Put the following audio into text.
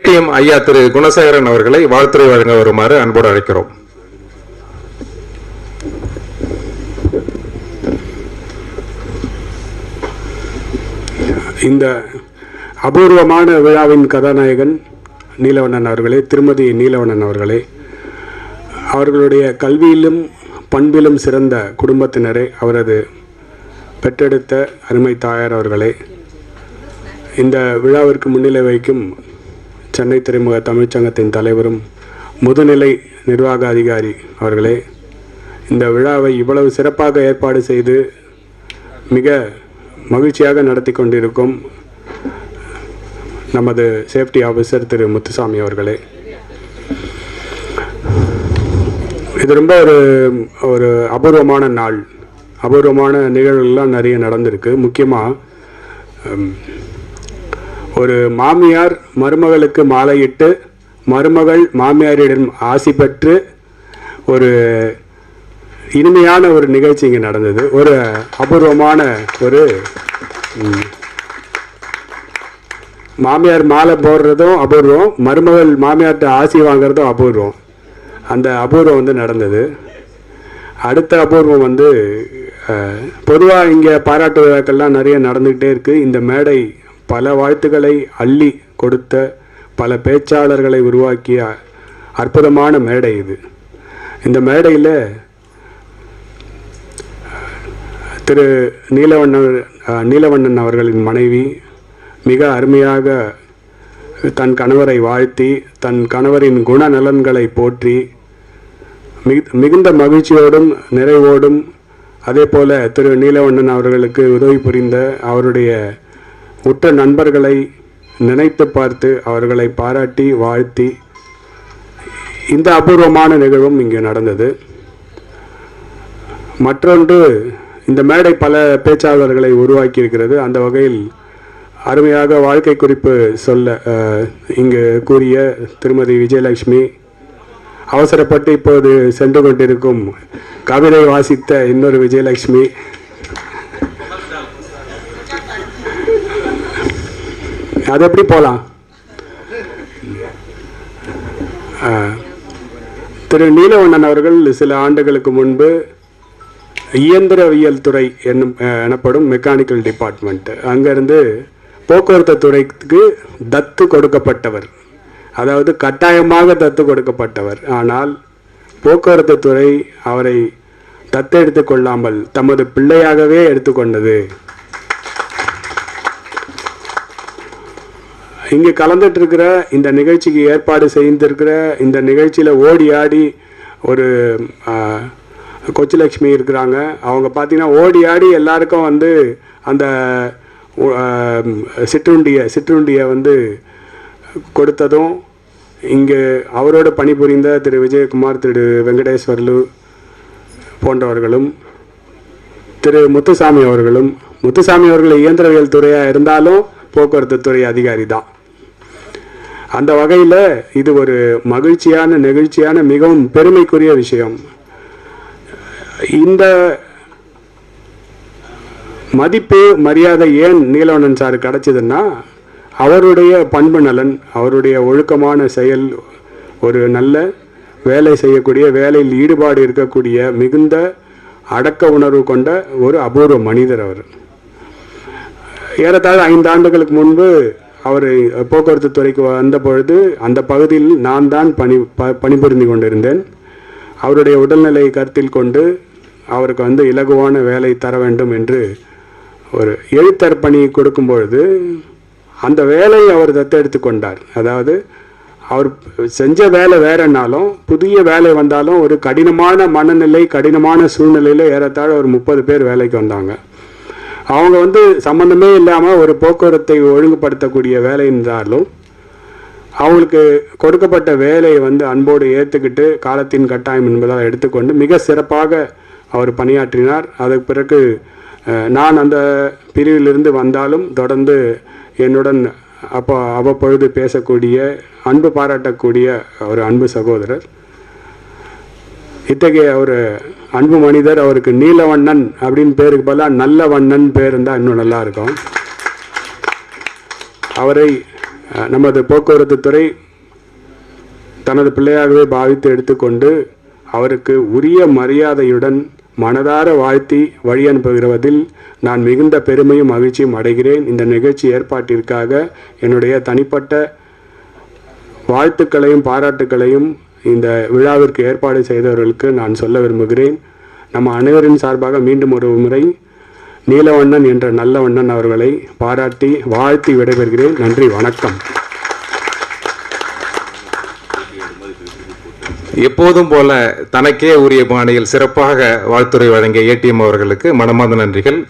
DM ஐயா திரு குணசேகரன் அவர்களை வாழ்த்துறை வழங்க வருமாறு அன்போடு அழைக்கிறோம். இந்த அபூர்வமான விழாவின் கதாநாயகன் நீலவண்ணன் அவர்களே திருமதி நீலவண்ணன் அவர்களே அவர்களுடைய கல்வியிலும் பண்பிலும் சிறந்த குடும்பத்தினரே அவரது பெற்றெடுத்த அருமை தாயார் அவர்களே இந்த விழாவிற்கு முன்னிலை வைக்கும் சென்னை துறைமுக தமிழ்ச்சங்கத்தின் தலைவரும் முதுநிலை நிர்வாக அதிகாரி அவர்களே இந்த விழாவை இவ்வளவு சிறப்பாக ஏற்பாடு செய்து மிக மகிழ்ச்சியாக நடத்தி கொண்டிருக்கும் நமது சேஃப்டி ஆஃபீஸர் திரு முத்துசாமி அவர்களே. இது ரொம்ப ஒரு ஒரு அபூர்வமான நாள். அபூர்வமான நிகழ்வுகள்லாம் நிறைய நடந்திருக்கு. முக்கியமாக ஒரு மாமியார் மருமகளுக்கு மாலையிட்டு மருமகள் மாமியாரிடம் ஆசி பெற்று ஒரு இனிமையான ஒரு நிகழ்ச்சி இங்கே நடந்தது. ஒரு அபூர்வமான ஒரு மாமியார் மாலை போடுறதும் அபூர்வம் மருமகள் மாமியார்கிட்ட ஆசி வாங்குறதும் அபூர்வம். அந்த அபூர்வம் வந்து நடந்தது. அடுத்த அபூர்வம் வந்து பொதுவாக இங்கே பாராட்டு விழாக்கள்லாம் நிறைய நடந்துக்கிட்டே இருக்குது இந்த மேடை பல வாழ்த்துக்களை அள்ளி கொடுத்த பல பேச்சாளர்களை உருவாக்கிய அற்புதமான மேடை இது. இந்த மேடையில் திரு நீலவண்ணன் நீலவண்ணன் அவர்களின் மனைவி மிக அருமையாக தன் கணவரை வாழ்த்தி தன் கணவரின் குணநலன்களை போற்றி மிகு- மிகுந்த மகிழ்ச்சியோடும் நிறைவோடும் அதே போல் திரு நீலவண்ணன் அவர்களுக்கு உதவி புரிந்த அவருடைய உற்ற நண்பர்களை நினைத்து பார்த்து அவர்களை பாராட்டி வாழ்த்தி இந்த அபூர்வமான நிகழ்வும் இங்கே நடந்தது. மற்றொன்று இந்த மேடை பல பேச்சாளர்களை உருவாக்கியிருக்கிறது. அந்த வகையில் அருமையாக வாழ்க்கை குறிப்பு சொல்ல இங்கு கூறிய திருமதி விஜயலட்சுமி அவசரப்பட்டு இப்போது சென்று கொண்டிருக்கும் கவிதை வாசித்த இன்னொரு விஜயலட்சுமி அது எப்படி போகலாம் திரு நீலவண்ணன் அவர்கள் சில ஆண்டுகளுக்கு முன்பு இயந்திரவியல் துறை என்னும் எனப்படும் மெக்கானிக்கல் டிபார்ட்மெண்ட் அங்கேருந்து போக்குவரத்து துறைக்கு தத்து கொடுக்கப்பட்டவர். அதாவது கட்டாயமாக தத்து கொடுக்கப்பட்டவர். ஆனால் போக்குவரத்து துறை அவரை தத்தெடுத்து கொள்ளாமல் தமது பிள்ளையாகவே எடுத்துக்கொண்டது இங்கே கலந்துட்டு இருக்கிற இந்த நிகழ்ச்சிக்கு ஏற்பாடு செய்திருக்கிற இந்த நிகழ்ச்சியில் ஓடி ஆடி ஒரு கொச்சிலக்ஷ்மி கொச்சிலட்சுமி இருக்கிறாங்க. அவங்க பார்த்தீங்கன்னா ஓடி ஆடி எல்லாருக்கும் வந்து அந்த உ- சிற்றுண்டியை சிற்றுண்டியை வந்து கொடுத்ததும் இங்கே அவரோடு பணிபுரிந்த திரு விஜயகுமார் திரு வெங்கடேஸ்வர்லு போன்றவர்களும் திரு முத்துசாமி அவர்களும் முத்துசாமி அவர்கள் இயந்திரவியல் துறையாக இருந்தாலும் போக்குவரத்து துறை அதிகாரி தான். அந்த வகையில் இது ஒரு மகிழ்ச்சியான நெகிழ்ச்சியான மிகவும் பெருமைக்குரிய விஷயம். இந்த மதிப்பு மரியாதை ஏன் நீலவண்ணன் சார் கிடச்சிதுன்னா அவருடைய பண்பு நலன் அவருடைய ஒழுக்கமான செயல் ஒரு நல்ல வேலை செய்யக்கூடிய வேலையில் ஈடுபாடு இருக்கக்கூடிய மிகுந்த அடக்க உணர்வு கொண்ட ஒரு அபூர்வ மனிதர் அவர். ஏறத்தாழ ஐந்து ஆண்டுகளுக்கு முன்பு அவர் போக்குவரத்து துறைக்கு வந்த பொழுது அந்த பகுதியில் நான் தான் பணி ப பணிபுரிந்து கொண்டிருந்தேன். அவருடைய உடல்நிலையை கருத்தில் கொண்டு அவருக்கு வந்து இலகுவான வேலை தர வேண்டும் என்று ஒரு எழுத்தர் பணி கொடுக்கும் பொழுது அந்த வேலையை அவர் தத்தெடுத்து கொண்டார். அதாவது அவர் செஞ்ச வேலை வேறனாலும் புதிய வேலை வந்தாலும் ஒரு கடினமான மனநிலை கடினமான சூழ்நிலையில் ஏறத்தாழ ஒரு முப்பது பேர் வேலைக்கு வந்தாங்க. அவங்க வந்து சம்மந்தமே இல்லாமல் ஒரு போக்குவரத்தை ஒழுங்குபடுத்தக்கூடிய வேலை இருந்தாலும் அவங்களுக்கு கொடுக்கப்பட்ட வேலையை வந்து அன்போடு ஏற்றுக்கிட்டு காலத்தின் கட்டாயம் என்பதால் எடுத்துக்கொண்டு மிக சிறப்பாக அவர் பணியாற்றினார். அதற்கு பிறகு நான் அந்த பிரிவிலிருந்து வந்தாலும் தொடர்ந்து என்னுடன் அப்போ அவ்வப்பொழுது பேசக்கூடிய அன்பு பாராட்டக்கூடிய ஒரு அன்பு சகோதரர். இத்தகைய ஒரு அன்பு மனிதர் அவருக்கு நீலவண்ணன் அப்படின்னு பேருக்கு பதிலாக நல்ல வண்ணன் பேர் இருந்தால் இன்னும் நல்லா இருக்கும். அவரை நமது போக்குவரத்து துறை தனது பிள்ளையாகவே பாவித்து எடுத்துக்கொண்டு அவருக்கு உரிய மரியாதையுடன் மனதார வாழ்த்தி வழி அனுப்புகிறதில் நான் மிகுந்த பெருமையும் மகிழ்ச்சியும் அடைகிறேன். இந்த நிகழ்ச்சி ஏற்பாட்டிற்காக என்னுடைய தனிப்பட்ட வாழ்த்துக்களையும் பாராட்டுக்களையும் இந்த விழாவிற்கு ஏற்பாடு செய்தவர்களுக்கு நான் சொல்ல விரும்புகிறேன். நம்ம அனைவரின் சார்பாக மீண்டும் ஒரு முறை நீலவண்ணன் என்ற நல்லவண்ணன் அவர்களை பாராட்டி வாழ்த்தி விடைபெறுகிறேன். நன்றி வணக்கம். எப்போதும் போல தனக்கே உரிய பாணியில் சிறப்பாக வாழ்த்துறை வழங்கிய ஏடிஎம் அவர்களுக்கு மனமார்ந்த நன்றிகள்.